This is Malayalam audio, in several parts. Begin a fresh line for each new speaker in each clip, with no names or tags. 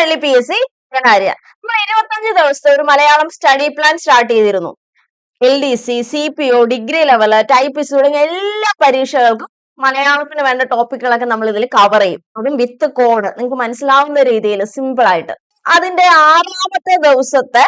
ഫ്രണ്ട്ലി പി എസ് സി കാര്യ നമ്മൾ ഇരുപത്തഞ്ച് ദിവസത്തെ ഒരു മലയാളം സ്റ്റഡി പ്ലാൻ സ്റ്റാർട്ട് ചെയ്തിരുന്നു. L D C C P O degree level typist തുടങ്ങിയ എല്ലാ പരീക്ഷകൾക്കും മലയാളത്തിന് വേണ്ട ടോപ്പിക്കുകളൊക്കെ നമ്മൾ ഇതിൽ കവർ ചെയ്യും. അതും വിത്ത് കോഡ് നിങ്ങൾക്ക് മനസ്സിലാവുന്ന രീതിയിൽ സിമ്പിൾ ആയിട്ട്. അതിന്റെ ആറാമത്തെ ദിവസത്തെ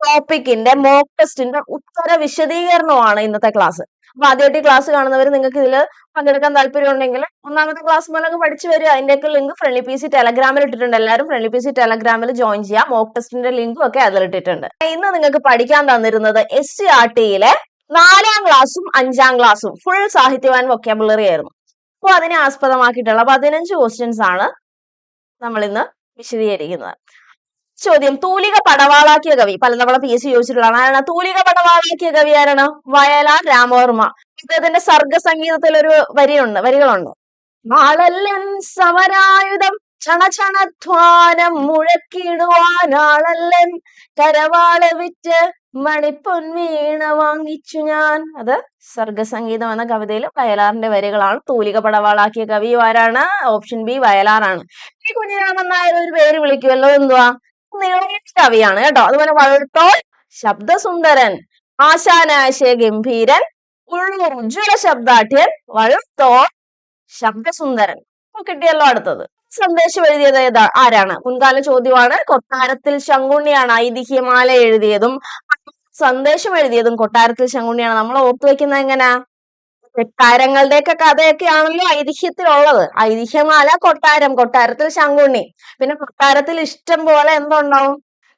ടോപ്പിക്കിന്റെ മോക്ക് ടെസ്റ്റിന്റെ ഉത്തര വിശദീകരണമാണ് ഇന്നത്തെ ക്ലാസ് അപ്പൊ ആദ്യമായിട്ട് ക്ലാസ് കാണുന്നവർ നിങ്ങൾക്ക് ഇതിൽ പങ്കെടുക്കാൻ താല്പര്യം ഉണ്ടെങ്കിൽ ഒന്നാമത്തെ ക്ലാസ് മുതലൊക്കെ പഠിച്ചു വരിക. അതിന്റെയൊക്കെ ലിങ്ക് ഫ്രണ്ട്ലി പി സി ടെലഗ്രാമിൽ ഇട്ടിട്ടുണ്ട്. എല്ലാവരും ഫ്രണ്ട്ലി പി സി ടെലഗ്രാമിൽ ജോയിൻ ചെയ്യാം. മോക്ക് ടെസ്റ്റിന്റെ ലിങ്കും ഒക്കെ അതിൽ ഇട്ടിട്ടുണ്ട്. ഇന്ന് നിങ്ങൾക്ക് പഠിക്കാൻ തന്നിരുന്നത് എസ് സി ആർ ടിയിലെ നാലാം ക്ലാസ്സും അഞ്ചാം ക്ലാസ്സും ഫുൾ സാഹിത്യവാൻ വൊക്കാബുലറി ആയിരുന്നു. അപ്പോൾ അതിനെ ആസ്പദമാക്കിയിട്ടുള്ള പതിനഞ്ച് ക്വസ്റ്റ്യൻസ് ആണ് നമ്മൾ ഇന്ന് വിശദീകരിക്കുന്നത്. ചോദ്യം. തൂലിക പടവാളാക്കിയ കവി. പലതവണ പി എസ് സി ചോദിച്ചിട്ടുള്ളതാണ് ആരാണ്? തൂലിക പടവാളാക്കിയ കവി ആരാണ്? വയലാർ രാമവർമ്മ. ഇദ്ദേഹത്തിന്റെ സർഗസംഗീതത്തിൽ ഒരു വരിയുണ്ട് വരികളുണ്ട്. സമരായുധം ക്ഷണക്ഷണധ്വാനം മുഴക്കിടുവാനാളല്ലൻ. കരവാള വിറ്റ് മണിപ്പൊൻ വീണ വാങ്ങിച്ചു ഞാൻ. അത് സർഗസംഗീതം എന്ന കവിതയിൽ വയലാറിന്റെ വരികളാണ്. തൂലിക പടവാളാക്കിയ കവി ആരാണ്? ഓപ്ഷൻ ബി വയലാറാണ്. ഈ കുഞ്ഞിരാമൻ നായർ ഒരു പേര് വിളിക്കുമല്ലോ എന്തുവാ? നീളമിയ കവിയാണ് കേട്ടോ. അതുപോലെ വഴുത്തോൾ ശബ്ദസുന്ദരൻ ആശാനാശയ ഗംഭീരൻ ഉജ്ജ്വല ശബ്ദാഠ്യൻ വഴുത്തോൾ ശബ്ദസുന്ദരൻ. കിട്ടിയല്ലോ അടുത്തത്. സന്ദേശം എഴുതിയത് ഏതാ? ആരാണ്? മുൻകാല ചോദ്യമാണ്. കൊട്ടാരത്തിൽ ശങ്കുണ്ണിയാണ് ഐതിഹ്യമാല എഴുതിയതും സന്ദേശം എഴുതിയതും കൊട്ടാരത്തിൽ ശങ്കുണ്ണിയാണ്. നമ്മൾ ഓർത്തു വെക്കുന്നത് എങ്ങനാ? കൊട്ടാരങ്ങളുടെയൊക്കെ കഥയൊക്കെയാണല്ലോ ഐതിഹ്യത്തിലുള്ളത്. ഐതിഹ്യമാല കൊട്ടാരം. കൊട്ടാരത്തിൽ ശങ്കുണ്ണി. പിന്നെ കൊട്ടാരത്തിൽ ഇഷ്ടം പോലെ എന്തുണ്ടാവും?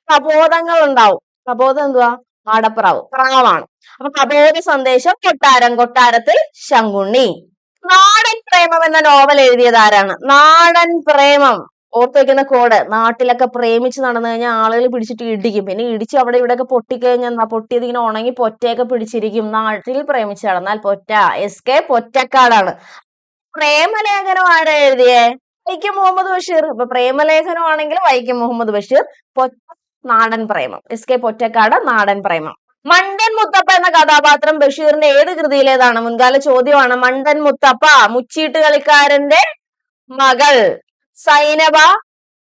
കബോധങ്ങൾ ഉണ്ടാവും കബോധം എന്തുവാ? ആടപ്രാവ് പ്രാവാണ്. അപ്പൊ കബോധ സന്ദേശം കൊട്ടാരം. കൊട്ടാരത്തിൽ ശങ്കുണ്ണി. നാടൻ പ്രേമം എന്ന നോവൽ എഴുതിയത് ആരാണ്? നാടൻ പ്രേമം. ഓർത്ത് വെക്കുന്ന കോഡ്. നാട്ടിലൊക്കെ പ്രേമിച്ച് നടന്നു കഴിഞ്ഞാൽ ആളുകൾ പിടിച്ചിട്ട് ഇടിക്കും. പിന്നെ ഇടിച്ച് അവിടെ ഇവിടെയൊക്കെ പൊട്ടിക്കഴിഞ്ഞാൽ പൊട്ടിയത് ഇങ്ങനെ ഉണങ്ങി പൊറ്റയൊക്കെ പിടിച്ചിരിക്കും. നാട്ടിൽ പ്രേമിച്ച് നടന്നാൽ പൊറ്റ. എസ് കെ പൊറ്റക്കാടാണ്. പ്രേമലേഖനം ആരാ എഴുതിയേ? വൈക്കം മുഹമ്മദ് ബഷീർ. ഇപ്പൊ പ്രേമലേഖനമാണെങ്കിൽ വൈക്കം മുഹമ്മദ് ബഷീർ. പൊറ്റ നാടൻ പ്രേമം. എസ് കെ പൊറ്റക്കാട് നാടൻ പ്രേമം. മണ്ടൻ മുത്തപ്പ എന്ന കഥാപാത്രം ബഷീറിന്റെ ഏത് കൃതിയിലേതാണ്? മുൻകാല ചോദ്യമാണ്. മണ്ടൻ മുത്തപ്പ മുച്ചീട്ട് കളിക്കാരന്റെ മകൾ. സൈനബ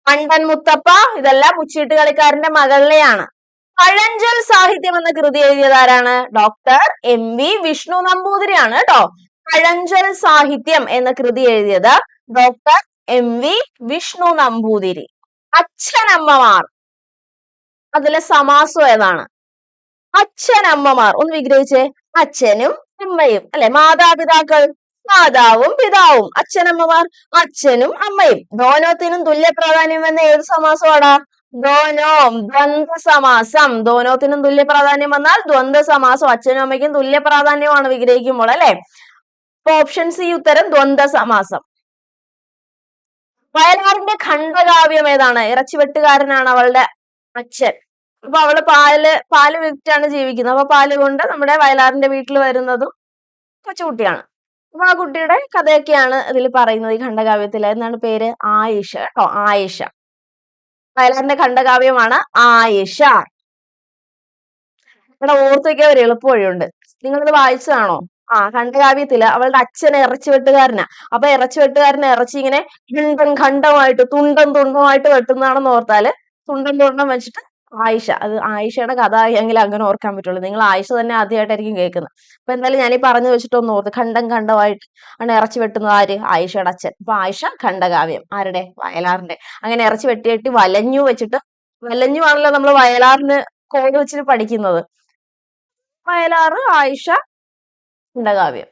മണ്ടൻ മുത്തപ്പ ഇതെല്ലാം മുച്ചീട്ട് കളിക്കാരന്റെ മകളിലെയാണ് പഴഞ്ചൽ സാഹിത്യം എന്ന കൃതി എഴുതിയത് ആരാണ്? ഡോക്ടർ എം വി വിഷ്ണു നമ്പൂതിരിയാണ് കേട്ടോ പഴഞ്ചൽ സാഹിത്യം എന്ന കൃതി എഴുതിയത് doctor M V Vishnu Namboothiri. അച്ഛനമ്മമാർ. അതിലെ സമാസം ഏതാണ്? അച്ഛനമ്മമാർ. ഒന്ന് വിഗ്രഹിച്ചേ. അച്ഛനും അമ്മയും. അല്ലെ? മാതാപിതാക്കൾ. മാതാവും പിതാവും അച്ഛനമ്മമാർ അച്ഛനും അമ്മയും. ധോനോത്തിനും തുല്യ പ്രാധാന്യം എന്ന ഏത് സമാസമാടാ ധോനോ ദ്വന്ദ് സമാസം ധോനോത്തിനും തുല്യ പ്രാധാന്യം വന്നാൽ ദ്വന്ദ് സമാസം അച്ഛനും അമ്മയ്ക്കും തുല്യ പ്രാധാന്യമാണ് വിഗ്രഹിക്കുമ്പോൾ അല്ലെ? ഓപ്ഷൻ സി ഉത്തരം ദ്വന്ദ് സമാസം വയലാറിന്റെ ഖണ്ഡകാവ്യം ഏതാണ്? ഇറച്ചിവെട്ടുകാരനാണ് അവളുടെ അച്ഛൻ. അപ്പൊ അവൾ പാൽ പാൽ വിറ്റാണ് ജീവിക്കുന്നത്. അപ്പൊ പാൽ കൊണ്ട് നമ്മുടെ വയലാറിന്റെ വീട്ടിൽ വരുന്നതും കൊച്ചുകുട്ടിയാണ്. അപ്പൊ ആ കുട്ടിയുടെ കഥയൊക്കെയാണ് ഇതിൽ പറയുന്നത് ഈ ഖണ്ഡകാവ്യത്തിൽ എന്താണ് പേര്? ആയിഷ കേട്ടോ ആയിഷ. വയലാറിന്റെ ഖണ്ഡകാവ്യമാണ് ആയിഷ. ഇവിടെ ഓർത്തു വയ്ക്കാൻ ഒരു എളുപ്പ വഴിയുണ്ട് നിങ്ങളിത് വായിച്ചതാണോ? ആ ഖണ്ഡകാവ്യത്തിൽ അവളുടെ അച്ഛനെ ഇറച്ചി വെട്ടുകാരനാ. അപ്പൊ ഇറച്ചി വെട്ടുകാരനെ ഇറച്ചി ഇങ്ങനെ ഖണ്ഡം ഖണ്ഡമായിട്ട് തുണ്ടം തുണ്ടമായിട്ട് വെട്ടുന്നതാണെന്ന് ഓർത്താൽ തുണ്ടം തുണ്ടം വെച്ചിട്ട് ആയിഷ. അത് ആയിഷയുടെ കഥ എങ്കിൽ അങ്ങനെ ഓർക്കാൻ പറ്റുള്ളൂ. നിങ്ങൾ ആയിഷ തന്നെ ആദ്യമായിട്ടായിരിക്കും കേൾക്കുന്നത്. അപ്പൊ എന്തായാലും ഞാൻ പറഞ്ഞു വെച്ചിട്ട് ഓർത്ത് ഖണ്ഡം ഖണ്ഡമായിട്ട് ആണ് ഇറച്ചി വെട്ടുന്നത് ആര് ആയിഷയുടെ അച്ഛൻ. അപ്പൊ ആയിഷ ഖണ്ഡകാവ്യം ആരുടെ? വയലാറിന്റെ അങ്ങനെ ഇറച്ചി വെട്ടി വെട്ടി വലഞ്ഞു വെച്ചിട്ട് വലഞ്ഞു ആണല്ലോ നമ്മൾ വയലാറിന് കോഴി വെച്ചിട്ട് പഠിക്കുന്നത്. വയലാറ് ആയിഷ ഖണ്ഡകാവ്യം.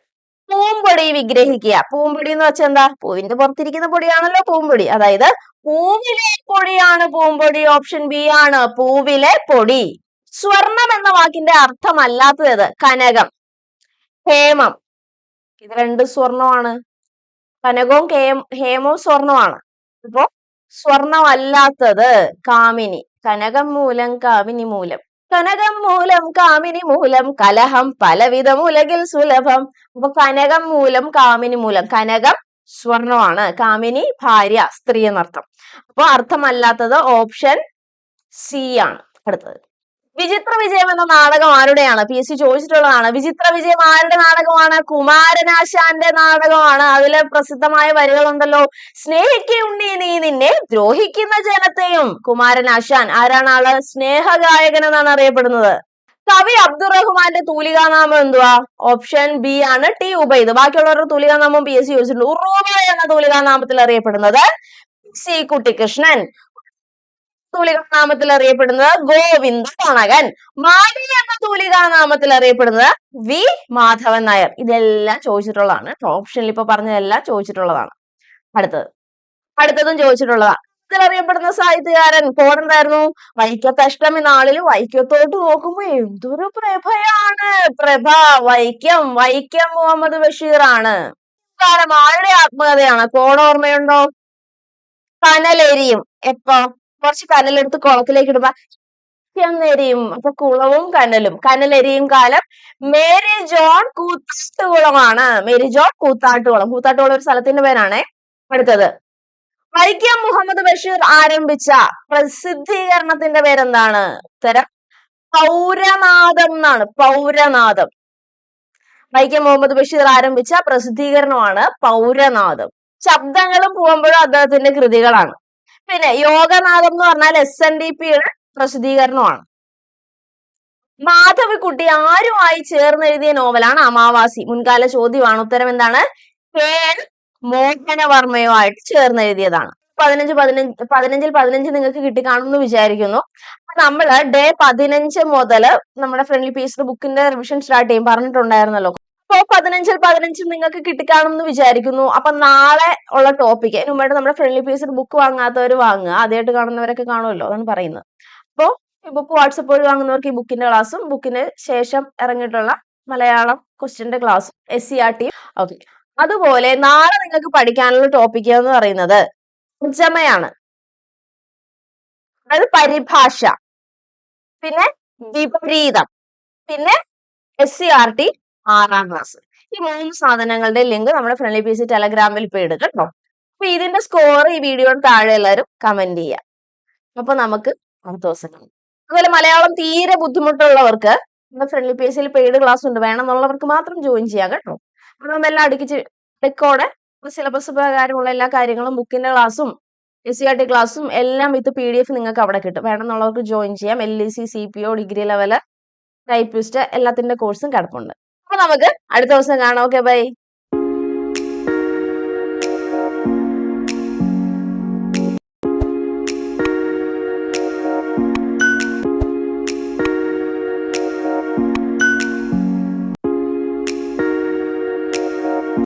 പൂമ്പൊടി വിഗ്രഹിക്കുക. പൂമ്പൊടി എന്ന് വെച്ചാൽ എന്താ? പൂവിന്റെ പുറത്തിരിക്കുന്ന പൊടിയാണല്ലോ പൂമ്പൊടി. അതായത് പൂവിലെ പൊടിയാണ് പൂമ്പൊടി ഓപ്ഷൻ ബി ആണ് പൂവിലെ പൊടി. സ്വർണം എന്ന വാക്കിന്റെ അർത്ഥമല്ലാത്തത് കനകം. ഹേമം. ഇത് രണ്ട് സ്വർണമാണ്. കനകവും ഹേമവും സ്വർണമാണ്. അപ്പോ സ്വർണമല്ലാത്തത് കാമിനി. കനകം മൂലം കാമിനി മൂലം. കനകം മൂലം കാമിനി മൂലം കലഹം പലവിധം ഉലകിൽ സുലഭം. അപ്പൊ കനകം മൂലം കാമിനി മൂലം കനകം സ്വർണമാണ്. കാമിനി ഭാര്യ സ്ത്രീ എന്നർത്ഥം. അപ്പൊ അർത്ഥമല്ലാത്തത് ഓപ്ഷൻ സി ആണ്. അടുത്തത്. വിചിത്ര വിജയം എന്ന നാടകം ആരുടെയാണ്? പി. എസ്. സി ചോദിച്ചിട്ടുള്ളതാണ്. വിചിത്ര വിജയം ആരുടെ നാടകമാണ്? കുമാരനാശാന്റെ നാടകമാണ്. അതിലെ പ്രസിദ്ധമായ വരികളുണ്ടല്ലോ. സ്നേഹിക്കുണ്ണി നീ നിന്നെ ദ്രോഹിക്കുന്ന ജനത്തെയും കുമാരനാശാൻ. ആരാണ് ആൾ? സ്നേഹഗായകൻ എന്നാണ് അറിയപ്പെടുന്നത്. കവി അബ്ദുറഹ്മാന്റെ തൂലികാനാമം എന്തുവാ? ഓപ്ഷൻ ബി ആണ് ടി ഉബൈദ്. ബാക്കിയുള്ളവരുടെ തൂലികാനാമം പി. എസ്. സി ചോദിച്ചിട്ടുണ്ട്. ഉറൂബ എന്ന തൂലികാനാമത്തിൽ അറിയപ്പെടുന്നത് സി കുട്ടിക്കൃഷ്ണൻ തൂലികാനാമത്തിൽ അറിയപ്പെടുന്നത് ഗോവിന്ദ കണകൻ. മാലി എന്ന തൂലികാനാമത്തിൽ അറിയപ്പെടുന്നത് വി മാധവൻ നായർ. ഇതെല്ലാം ചോദിച്ചിട്ടുള്ളതാണ്. ഓപ്ഷനിൽ ഇപ്പൊ പറഞ്ഞതെല്ലാം ചോദിച്ചിട്ടുള്ളതാണ്. അടുത്തത്. അടുത്തതും ചോദിച്ചിട്ടുള്ളതാണ് അറിയപ്പെടുന്ന സാഹിത്യകാരൻ കോടെന്തായിരുന്നു വൈക്കത്തഷ്ടമി നാളിൽ വൈക്കത്തോട്ട് നോക്കുമ്പോ എന്തൊരു പ്രഭയാണ്. പ്രഭ വൈക്കം വൈക്കം മുഹമ്മദ് ബഷീർ ആണ് ആരുടെ ആത്മകഥയാണ്? കോടോർമ്മയുണ്ടോ കനലെരിയും. എപ്പോ? കുറച്ച് കനലെടുത്ത് കുളത്തിലേക്ക് ഇടുമ്പോ എന്നെരിയും അപ്പൊ കുളവും കനലും. കനലെരിയും കാലം Mary John കൂത്താട്ടുകുളമാണ്. Mary John Koothattukulam. Koothattukulam ഒരു സ്ഥലത്തിന്റെ പേരാണേ. അടുത്തത്. വൈക്കം മുഹമ്മദ് ബഷീർ ആരംഭിച്ച പ്രസിദ്ധീകരണത്തിന്റെ പേരെന്താണ്? ഉത്തരം പൗരനാഥം എന്നാണ്. പൗരനാഥം വൈക്കം മുഹമ്മദ് ബഷീർ ആരംഭിച്ച പ്രസിദ്ധീകരണമാണ് പൗരനാഥം ശബ്ദങ്ങളും പൂവമ്പഴും അദ്ദേഹത്തിന്റെ കൃതികളാണ്. പിന്നെ യോഗനാഥം എന്ന് പറഞ്ഞാൽ എസ് എൻ ഡി പിയുടെ പ്രസിദ്ധീകരണമാണ്. മാധവിക്കുട്ടി ആരുമായി ചേർന്ന് എഴുതിയ നോവലാണ് അമാവാസി. മുൻകാല ചോദ്യമാണ്. ഉത്തരം എന്താണ്? കെ എൻ മോഹനവർമ്മയുമായിട്ട് ചേർന്ന് എഴുതിയതാണ്. പതിനഞ്ച് പതിനഞ്ച് പതിനഞ്ചിൽ പതിനഞ്ച് നിങ്ങൾക്ക് കിട്ടിക്കാണുമെന്ന് വിചാരിക്കുന്നു. നമ്മൾ നമ്മൾ ഡേ പതിനഞ്ച് മുതൽ നമ്മുടെ ഫ്രണ്ട്ലി പീസ് ബുക്കിന്റെ റിവിഷൻ സ്റ്റാർട്ട് ചെയ്യും പറഞ്ഞിട്ടുണ്ടായിരുന്നല്ലോ. അപ്പൊ പതിനഞ്ചിൽ പതിനഞ്ചിൽ നിങ്ങൾക്ക് കിട്ടിക്കാണെന്ന് വിചാരിക്കുന്നു. അപ്പൊ നാളെ ഉള്ള ടോപ്പിക് അതിന് നമ്മുടെ ഫ്രണ്ട്ലി പീസ് ബുക്ക് വാങ്ങാത്തവർ വാങ്ങുക. ആദ്യമായിട്ട് കാണുന്നവരൊക്കെ കാണുമല്ലോ അതാണ് പറയുന്നത്. അപ്പോ ഈ ബുക്ക് വാട്സപ്പ് വഴി വാങ്ങുന്നവർക്ക് ഈ ബുക്കിന്റെ ക്ലാസ്സും ബുക്കിന് ശേഷം ഇറങ്ങിയിട്ടുള്ള മലയാളം ക്വസ്റ്റ്യന്റെ ക്ലാസ്സും S C R T okay അതുപോലെ നാളെ നിങ്ങൾക്ക് പഠിക്കാനുള്ള ടോപ്പിക് എന്ന് പറയുന്നത് തർജമയാണ് അതായത് പരിഭാഷ. പിന്നെ വിപരീതം. പിന്നെ എസ് സി ആർ ടി ആറാം ക്ലാസ് ഈ മൂന്ന് സാധനങ്ങളുടെ ലിങ്ക് നമ്മുടെ ഫ്രണ്ട്ലി പി സി ടെലഗ്രാമിൽ ഇപ്പൊ ഇടും കേട്ടോ. അപ്പൊ ഇതിന്റെ സ്കോർ ഈ വീഡിയോയുടെ താഴെ എല്ലാവരും കമന്റ് ചെയ്യാം. അപ്പൊ നമുക്ക് അടുത്ത ദിവസം അതുപോലെ മലയാളം തീരെ ബുദ്ധിമുട്ടുള്ളവർക്ക് നമ്മുടെ ഫ്രണ്ട്ലി പി സിയിൽ പെയ്ഡ് ക്ലാസ് ഉണ്ട്. വേണമെന്നുള്ളവർക്ക് മാത്രം ജോയിൻ ചെയ്യാം കേട്ടോ. അതാകുമ്പോൾ എല്ലാം അടുക്കിച്ച് ഡെക്കോടെ സിലബസ് പ്രകാരമുള്ള എല്ലാ കാര്യങ്ങളും ബുക്കിന്റെ ക്ലാസ്സും എസ് സി ആർ ടി ക്ലാസ്സും എല്ലാം വിത്ത് പി ഡി എഫ് നിങ്ങൾക്ക് അവിടെ കിട്ടും. വേണമെന്നുള്ളവർക്ക് ജോയിൻ ചെയ്യാം. L E C C P O degree level typist എല്ലാത്തിന്റെ കോഴ്സും കിടപ്പുണ്ട്. അപ്പൊ നമുക്ക് അടുത്ത ദിവസം കാണാം. Okay bye